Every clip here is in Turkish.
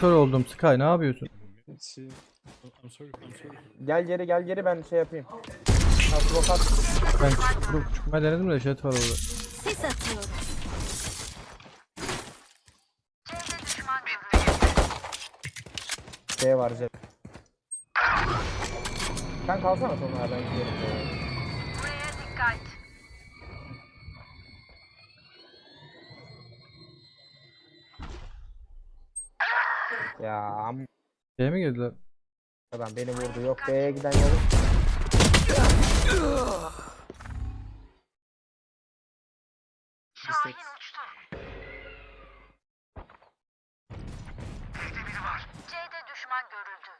kör oldum Sky ne yapıyorsun? Gel geri gel geri ben şey yapayım. At. Ben çıkıp çıkma denedim de jet var orada. Sis atıyorum. Şey var cep. Sen kalsana sonra ben giderim. Ya am Şeye mi girdiler? adam beni vurdu. Yok B'ye giden yolu. C'de düşman görüldü.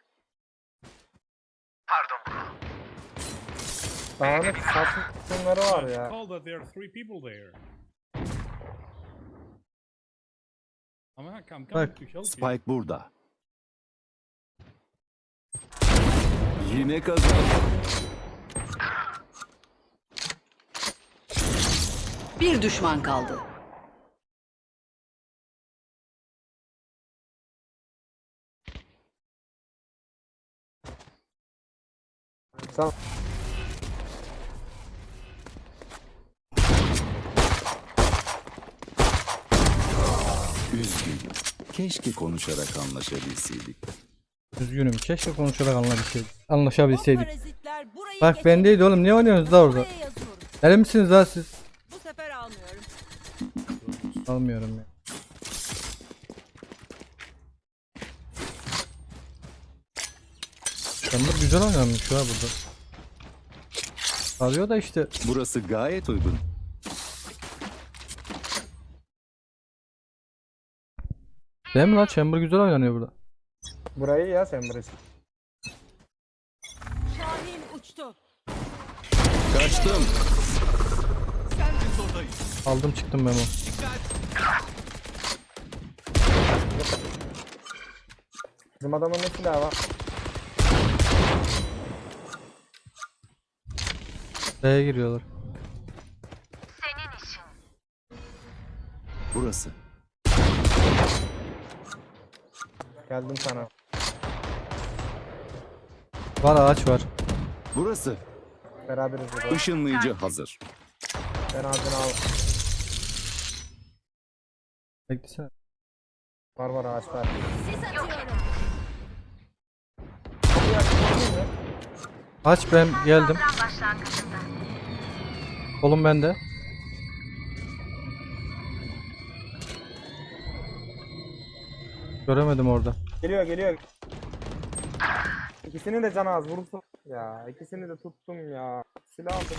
Dağınık satımları var ya. Call that there are three people there. I'm, I'm coming Bak, to help you. Spike burada. Yine kazandı. Bir düşman kaldı. Sen Üzgünüm. Keşke konuşarak anlaşabilseydik. Üzgünüm keşke konuşarak anlaşabilseydik. Anlaşabilseydik. Bak bendeydi oğlum ne oynuyorsunuz da orada? Deli misiniz ha siz? Bu sefer almıyorum. Almıyorum ya. Chamber güzel oynamış ha burada. Alıyor da işte Burası gayet uygun. Değil mi lan Chamber güzel oynanıyor burada. burayı ya sen burası. Şahin uçtu. Kaçtım. Aldım çıktım memo. Bizim adamın ne silahı var? B'ye giriyorlar. Senin için. Burası. Geldim sana. Var ağaç var. Burası. Beraberiz burada. Işınlayıcı hazır. Ben ağzını al. Beklesene. Var var ağaç var. Kapıyı? Aç ben geldim. Kolum bende. Göremedim orada. Geliyor geliyor. İkisini de can az vurursun. Ya ikisini de tuttum ya. Silah aldım.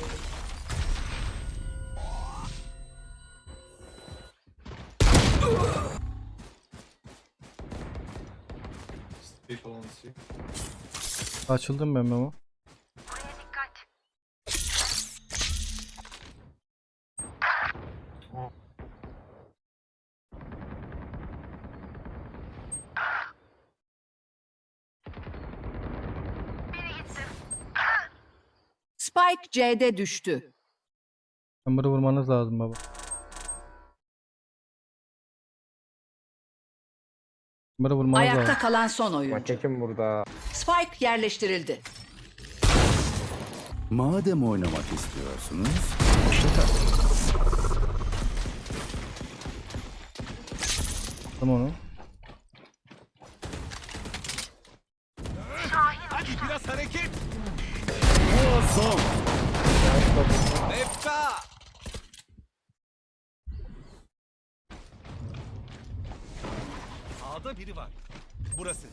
See. Açıldım ben memo. Spike C'de düştü. Chamber'ı vurmanız lazım baba. Chamber'ı vurmanız Ayakta lazım. kalan son oyuncu. Maç kim burada? Spike yerleştirildi. Madem oynamak istiyorsunuz. Tamam onu. A'da biri var. Burası.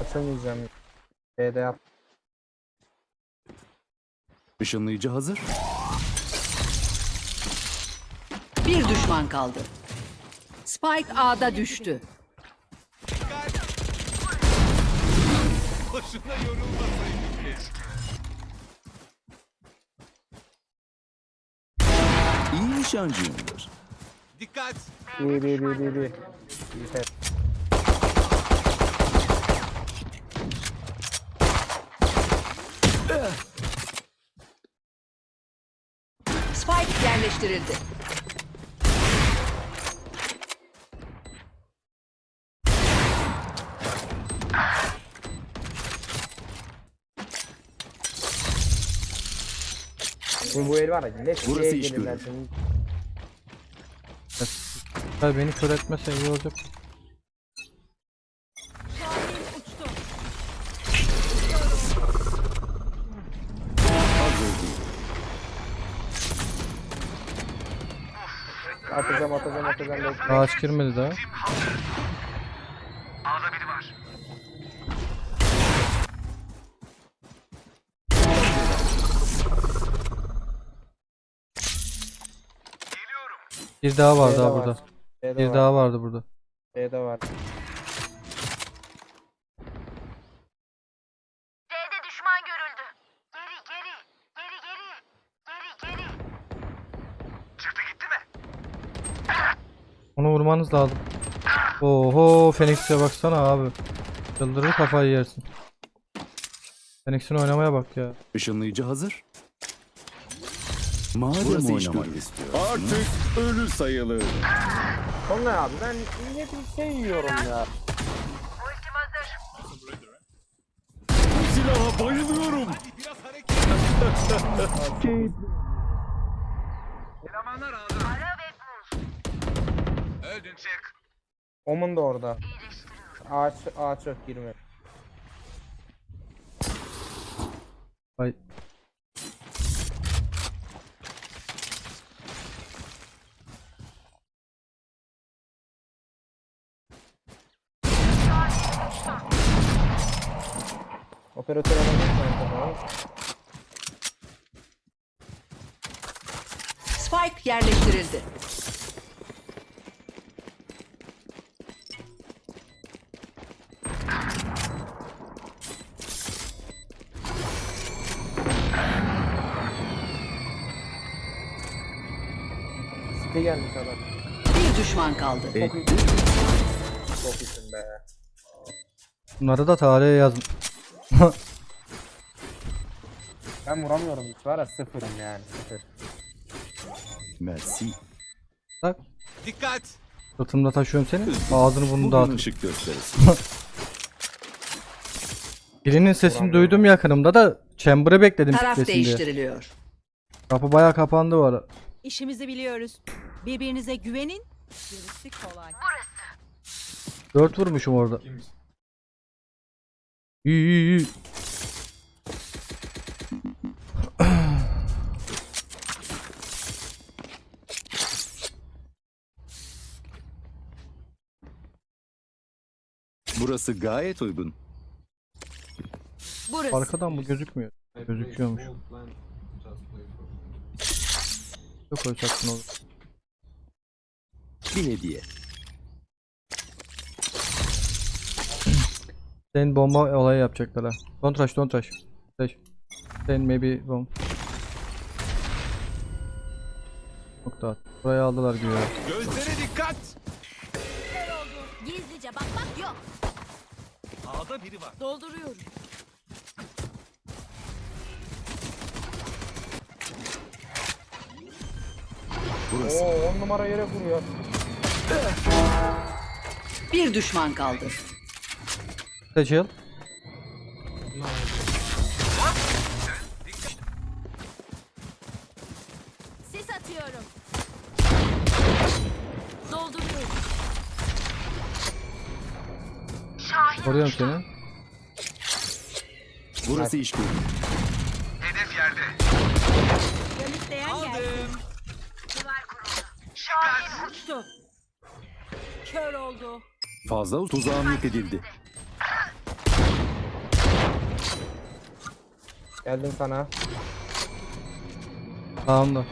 Açamayacağım. B'de yap. Işınlayıcı hazır. Bir düşman kaldı. Spike A'da düştü. Boşuna yorulmasaydık İyi nişancıyımdır. Dikkat. Bir bir bir bir. İyi fet. Spike yerleştirildi. Bu, bu el var ya net Burası iş gelirler görür. senin. Beni kör etmese iyi olacak. Şahin uçtu. Atacağım atacağım atacağım. bekle. Ağaç girmedi daha. Bir daha vardı B'de ha var. burada. B'de Bir var. daha vardı burada. B'de var. C'de düşman görüldü. Geri geri. Geri geri. Geri geri. Çıktı gitti mi? Onu vurmanız lazım. Oho Phoenix'e baksana abi. Çıldırır kafayı yersin. Phoenix'in oynamaya bak ya. Işınlayıcı hazır. Madem Burası iş oynamak. Artık ölü sayılır. Sonra abi ben yine bir şey yiyorum ya. Bu silaha bayılıyorum. Hadi biraz hareket. Elemanlar ağda. Ara ve bul. Öldün çık. Omun da orada. Ağaç ağaç yok girme. Ay. Operatör alalım. Spike yerleştirildi. Site gelmiş adam. Bir düşman kaldı. Çok iyisin be. Bunları da tarihe yazın. Ben vuramıyorum hiç var ya sıfırım yani sıfır. merci. Bak Dikkat. sırtımda taşıyorum seni. Ağzını Bugün dağıtır. ışık gösterisi. Birinin sesini Vuramıyorum. duydum yakınımda da chamber'ı bekledim Taraf sesini diye. değiştiriliyor. Kapı baya kapandı bu ara. İşimizi biliyoruz. Birbirinize güvenin. Gerisi kolay. Dört vurmuşum orada. İyi Burası gayet uygun. Burası. Arkadan bu gözükmüyor. Gözüküyormuş. Yok oysaksın olur. Bir hediye. Senin bomba olayı yapacaklar ha. Don't rush, don't rush. Rush. Then maybe bomb. Çok daha. Burayı aldılar gibi ya. Gözlere dikkat. Gizlice bakmak yok. Ağda biri var. Dolduruyorum. Burası. Oo 10 numara yere vuruyor. Bir düşman kaldı. Seçil. Sis atıyorum. Dolduruyorum. Koruyorum seni. Burası iş görür. Hedef yerde. Yanıtlayan geldi. Aldım. Duvar kuruldu. Şahin uçtu. Kör oldu. Fazla tuzağım yok edildi. Geldim sana. Sağımda.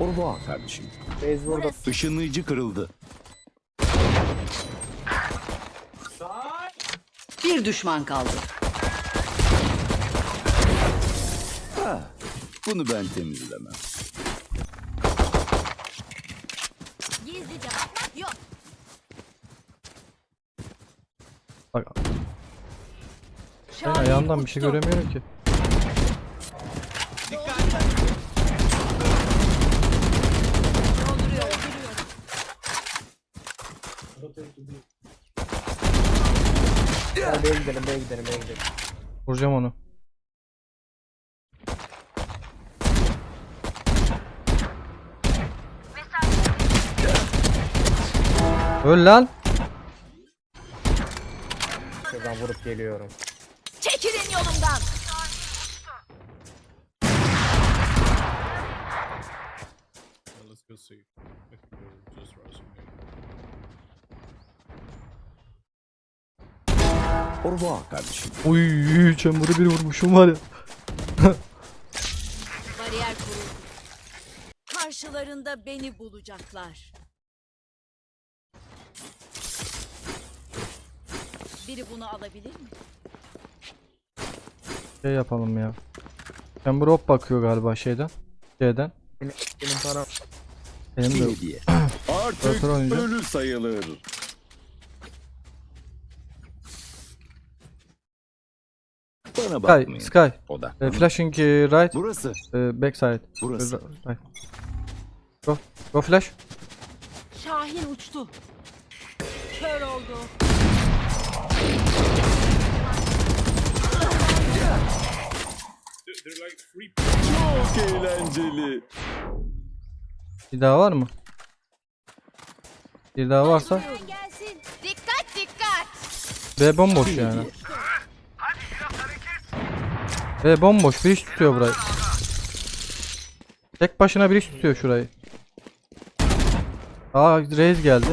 Orva kardeşim. Base vurdu. Işınlayıcı kırıldı. Bir düşman kaldı. Ha, bunu ben temizlemem. Gizlice bakmak yok. Bak ben Ayağımdan bir şey göremiyorum ki. B'ye gidelim B'ye gidelim B'ye gidelim. Vuracağım onu. Öl lan. Şuradan vurup geliyorum. Çekilin yolumdan. Let's go see. If we go just rushing me. Orva kardeşim. Uy çemburu bir vurmuşum var ya. Bariyer kuruldu. Karşılarında beni bulacaklar. Biri bunu alabilir mi? Şey yapalım ya. Chamber hop bakıyor galiba şeyden. Şeyden. Benim, benim param. Benim de hediye. Artık Otur oyuncu. ölü sayılır. Bana Sky, bakmayın. Sky. Odak. E, flashing e, right, Burası. e, backside. Burası. E, right. Go, go flash. Şahin uçtu. Kör oldu. There- They're like three Çok eğlenceli. Bir daha var mı? Bir daha varsa. Dikkat dikkat. B bomboş yani. B bomboş bir iş tutuyor burayı. Tek başına bir iş tutuyor şurayı. Aa Reis geldi.